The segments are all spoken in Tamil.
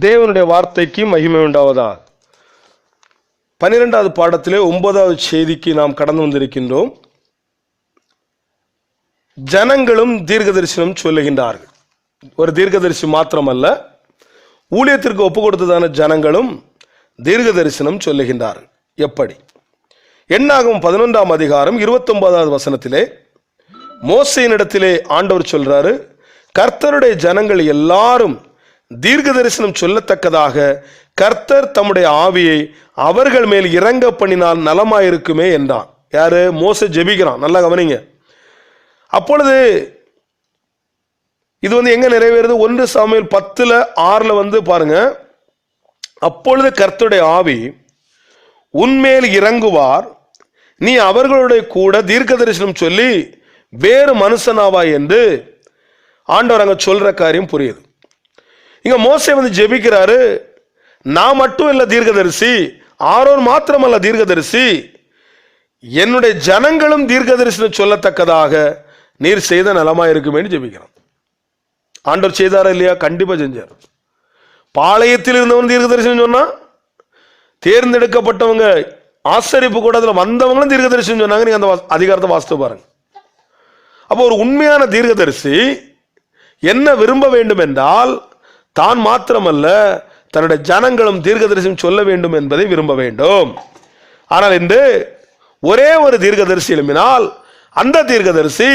தேவனுடைய வார்த்தைக்கு மகிமை உண்டாவதா? பன்னிரெண்டாவது பாடத்திலே ஒன்பதாவது செய்திக்கு நாம் கடந்து வந்திருக்கின்றோம். ஜனங்களும் தீர்க்க தரிசனம் சொல்லுகின்றார்கள். ஒரு தீர்க்கதரிசி மாத்திரமல்ல ஊழியத்திற்கு ஒப்பு கொடுத்ததான ஜனங்களும் தீர்க்க தரிசனம் சொல்லுகின்றார்கள். எப்படி? எண்ணாகும் பதினொன்றாம் அதிகாரம் இருபத்தொன்பதாவது வசனத்திலே மோசையினிடத்திலே ஆண்டவர் சொல்றாரு கர்த்தருடைய ஜனங்கள் எல்லாரும் தீர்க்க தரிசனம் சொல்லத்தக்கதாக கர்த்தர் தம்முடைய ஆவியை அவர்கள் மேல் இறங்க பண்ணினால் நலமாயிருக்குமே என்றான். யாரு? மோச ஜெபிக்கிறான். நல்லா கவனிங்க. அப்பொழுது இது வந்து எங்க நிறைவேறுது? ஒன்று சமையல் பத்துல ஆறுல வந்து பாருங்க. அப்பொழுது கர்த்தருடைய ஆவி உன்மேல் இறங்குவார். நீ அவர்களுடைய கூட தீர்க்க தரிசனம் சொல்லி வேறு மனுஷனாவா என்று ஆண்டவர் அங்க சொல்ற காரியம் புரியுது. இங்க மோசை வந்து ஜெபிக்கிறாரு நான் மட்டும் இல்லை தீர்க்கதரிசி ஆரோன் மாத்திரமல்ல தீர்க்கதரிசி என்னுடைய ஜனங்களும் தீர்க்க தரிசனம் சொல்லத்தக்கதாக நீர் செய்த நலமா இருக்குமேன்னு ஜெபிக்கிறான். ஆண்டவர் செய்தாரா இல்லையா? கண்டிப்பா செஞ்சார். பாளையத்தில் இருந்தவன் தீர்க்கதரிசனம் சொன்னால் சொன்னா தேர்ந்தெடுக்கப்பட்டவங்க ஆசரிப்பு கூடத்தில் வந்தவங்களும் தீர்க்கதரிசனம் சொன்னாங்க. நீங்க அந்த வா- அதிகாரத்தை வாசித்து பாருங்க. அப்போ ஒரு உண்மையான தீர்க்கதரிசி என்ன விரும்ப வேண்டும் என்றால் தான் மாத்திரமல்ல தன்னுடைய ஜனங்களும் தீர்க்கதரிசனம் சொல்ல வேண்டும் என்பதை விரும்ப வேண்டும். ஆனால் இன்று ஒரே ஒரு தீர்க்கதரிசி எழுப்பினால் அந்த தீர்க்கதரிசி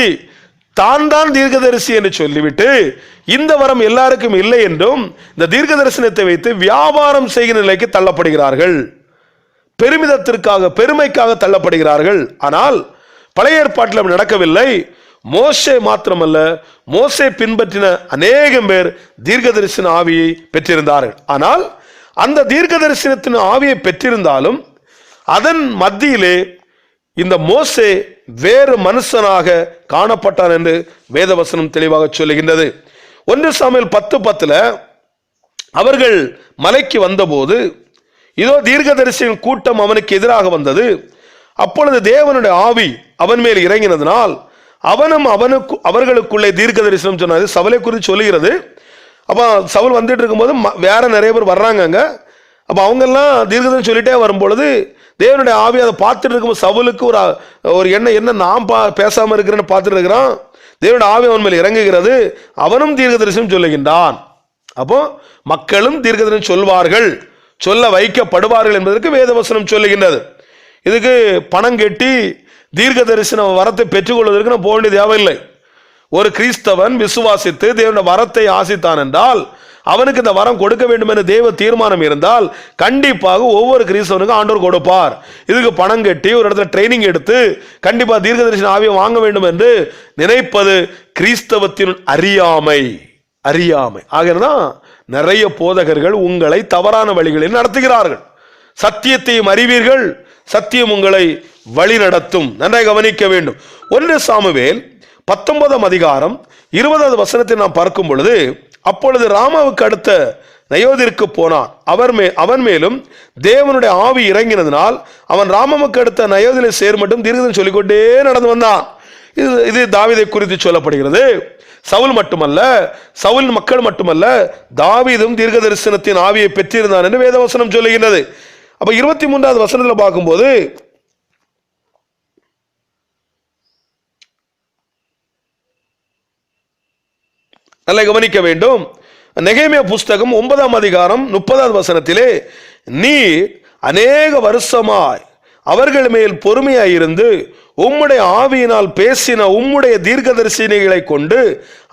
தான் தான் தீர்க்கதரிசி என்று சொல்லிவிட்டு இந்த வரம் எல்லாருக்கும் இல்லை என்றும் இந்த தீர்க்க தரிசனத்தை வைத்து வியாபாரம் செய்கிற நிலைக்கு தள்ளப்படுகிறார்கள். பெருமிதத்திற்காக பெருமைக்காக தள்ளப்படுகிறார்கள். ஆனால் பழைய ஏற்பாட்டில் நடக்கவில்லை. மோசே மாத்திரமல்ல மோசே பின்பற்றின அநேகம் பேர் தீர்க்கதரிசன ஆவியை பெற்றிருந்தார்கள். ஆனால் அந்த தீர்க்க தரிசனத்தின் ஆவியை பெற்றிருந்தாலும் அதன் மத்தியிலே இந்த மோசே வேறு மனுஷனாக காணப்பட்டான் என்று வேதவசனம் தெளிவாக சொல்லுகின்றது. ஒன்று சாமியல் பத்து பத்தில் அவர்கள் மலைக்கு வந்தபோது இதோ தீர்க்கதரிசியின் கூட்டம் அவனுக்கு எதிராக வந்தது. அப்பொழுது தேவனுடைய ஆவி அவன் மேல் இறங்கினதனால் அவனும் அவனுக்கு அவர்களுக்குள்ளே தீர்க்க தரிசனம் சொன்னது சவலை குறித்து சொல்லுகிறது. அப்போ சவுல் வந்துட்டு இருக்கும்போது ம- வேற நிறைய பேர் வர்றாங்க அங்கே. அப்போ அவங்கெல்லாம் தீர்க்கதரிசனம் சொல்லிட்டே வரும்பொழுது தேவனுடைய ஆவி அதை பார்த்துட்டு இருக்கும்போது சவுலுக்கு ஒரு ஒரு எண்ணம் என்ன நான் பா பேசாமல் இருக்கிறேன்னு பார்த்துட்டு இருக்கிறான். தேவனுடைய ஆவி அவன் மேல் இறங்குகிறது. அவனும் தீர்க்கதரிசனம் சொல்லுகின்றான். அப்போ மக்களும் தீர்க்கதரிசனம் சொல்வார்கள். சொல்ல வைக்கப்படுவார்கள் என்பதற்கு வேதவசனம் சொல்லுகின்றது. இதுக்கு பணம் கட்டி தீர்க்க தரிசன வரத்தை பெற்றுக்கொள்வதற்கு நான் போக வேண்டிய தேவையில்லை. ஒரு கிறிஸ்தவன் விசுவாசித்து தேவனுடைய வரத்தை ஆசித்தான் என்றால் அவனுக்கு இந்த வரம் கொடுக்க வேண்டும் என்ற தெய்வ தீர்மானம் இருந்தால் கண்டிப்பாக ஒவ்வொரு கிறிஸ்தவனுக்கும் ஆண்டவர் கொடுப்பார். இதுக்கு பணம் கட்டி ஒரு இடத்துல ட்ரைனிங் எடுத்து கண்டிப்பாக தீர்க்க தரிசன ஆவியை வாங்க வேண்டும் என்று நினைப்பது கிறிஸ்தவத்தின் அறியாமை. அறியாமை. ஆகிறதான் நிறைய போதகர்கள் உங்களை தவறான வழிகளில் நடத்துகிறார்கள். சத்தியத்தையும் அறிவீர்கள். சத்தியம் உங்களை வழி நடத்தும். நன்றாக கவனிக்க வேண்டும். ஒன்று சாமுவேல் பத்தொன்பதாம் அதிகாரம் இருபதாவது வசனத்தை நாம் பார்க்கும் பொழுது அப்பொழுது ராமாவுக்கு அடுத்த நயோதிற்கு போனான். அவர் மே அவன் மேலும் தேவனுடைய ஆவி இறங்கினதினால் அவன் ராமமுக்கு அடுத்த நயோதிலை சேர் மட்டும் தீர்க்கதரிசனம் சொல்லிக்கொண்டே நடந்து வந்தான். இது இது தாவிதை குறித்து சொல்லப்படுகிறது. சவுல் மட்டுமல்ல சவுல் மக்கள் மட்டுமல்ல தாவிதும் தீர்க்க தரிசனத்தின் ஆவியை பெற்றிருந்தான் என்று வேதவசனம் சொல்லுகின்றது. அப்போ இருபத்தி மூன்றாவது வசனத்தில் பார்க்கும்போது நல்லா கவனிக்க வேண்டும். நெகைமிய புஸ்தகம் ஒன்பதாம் அதிகாரம் முப்பதாவது வசனத்திலே நீ அநேக வருஷமாய் அவர்கள் மேல் பொறுமையாயிருந்து உம்முடைய ஆவியினால் பேசின உம்முடைய தீர்க்கதரிசனிகளை கொண்டு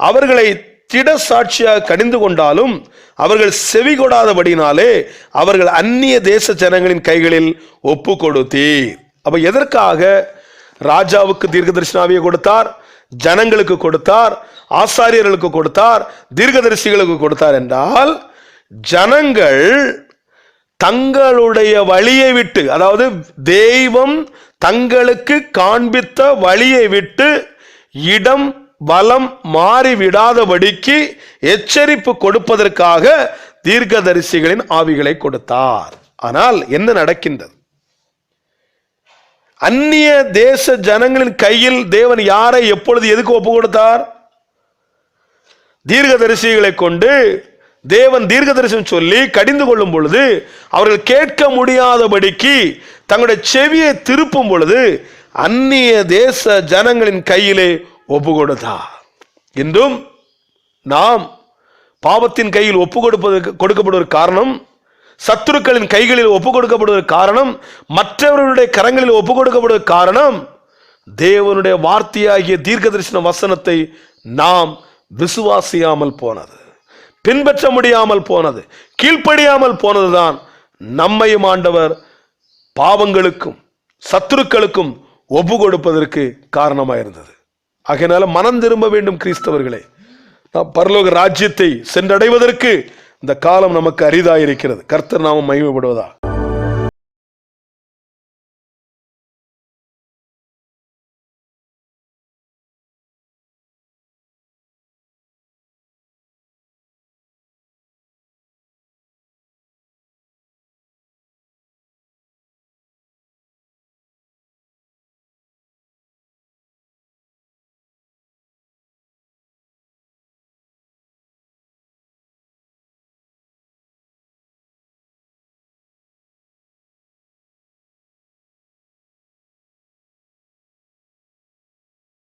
அவர்களை திட சாட்சியாக கடிந்து கொண்டாலும் அவர்கள் செவி கொடாதபடினாலே அவர்கள் அந்நிய தேச ஜனங்களின் கைகளில் ஒப்பு கொடுத்தீர் அப்ப எதற்காக ராஜாவுக்கு தீர்க்க தரிசனாவியை கொடுத்தார்? ஜனங்களுக்கு கொடுத்தார்? ஆசாரியர்களுக்கு கொடுத்தார் தீர்க்கதரிசிகளுக்கு கொடுத்தார் என்றால் ஜனங்கள் தங்களுடைய வழியை விட்டு அதாவது தெய்வம் தங்களுக்கு காண்பித்த வழியை விட்டு இடம் வலம் மாறிவிடாதபடிக்கு எச்சரிப்பு கொடுப்பதற்காக தீர்க்கதரிசிகளின் ஆவிகளை கொடுத்தார். ஆனால் என்ன நடக்கின்றது? அந்நிய தேச ஜனங்களின் கையில் தேவன் யாரை எப்பொழுது எதுக்கு ஒப்பு கொடுத்தார்? தீர்க்கதரிசிகளை கொண்டு தேவன் தீர்க்கதரிசனம் சொல்லி கடிந்து கொள்ளும் பொழுது அவர்கள் கேட்க முடியாதபடிக்கு தங்களுடைய செவியை திருப்பும் பொழுது அந்நிய தேச ஜனங்களின் கையிலே ஒப்பு கொடுத்தார் இன்றும் நாம் பாவத்தின் கையில் ஒப்பு கொடுப்பதற்கு கொடுக்கப்படுவதற்கு காரணம் சத்துருக்களின் கைகளில் ஒப்பு கொடுக்கப்படுவதற்கு காரணம் மற்றவர்களுடைய கரங்களில் ஒப்பு கொடுக்கப்படுவதற்கு காரணம் தேவனுடைய வார்த்தையாகிய தீர்க்க தரிசன வசனத்தை நாம் விசுவாசியாமல் போனது பின்பற்ற முடியாமல் போனது கீழ்ப்படியாமல் போனதுதான் நம்மையும் ஆண்டவர் பாவங்களுக்கும் சத்துருக்களுக்கும் ஒப்பு கொடுப்பதற்கு காரணமாக இருந்தது ஆகையினால மனம் திரும்ப வேண்டும் கிறிஸ்தவர்களே. நாம் பரலோக ராஜ்யத்தை சென்றடைவதற்கு இந்த காலம் நமக்கு அரிதாயிருக்கிறது. கர்த்தர் நாமம் மகிமைப்படுவதா?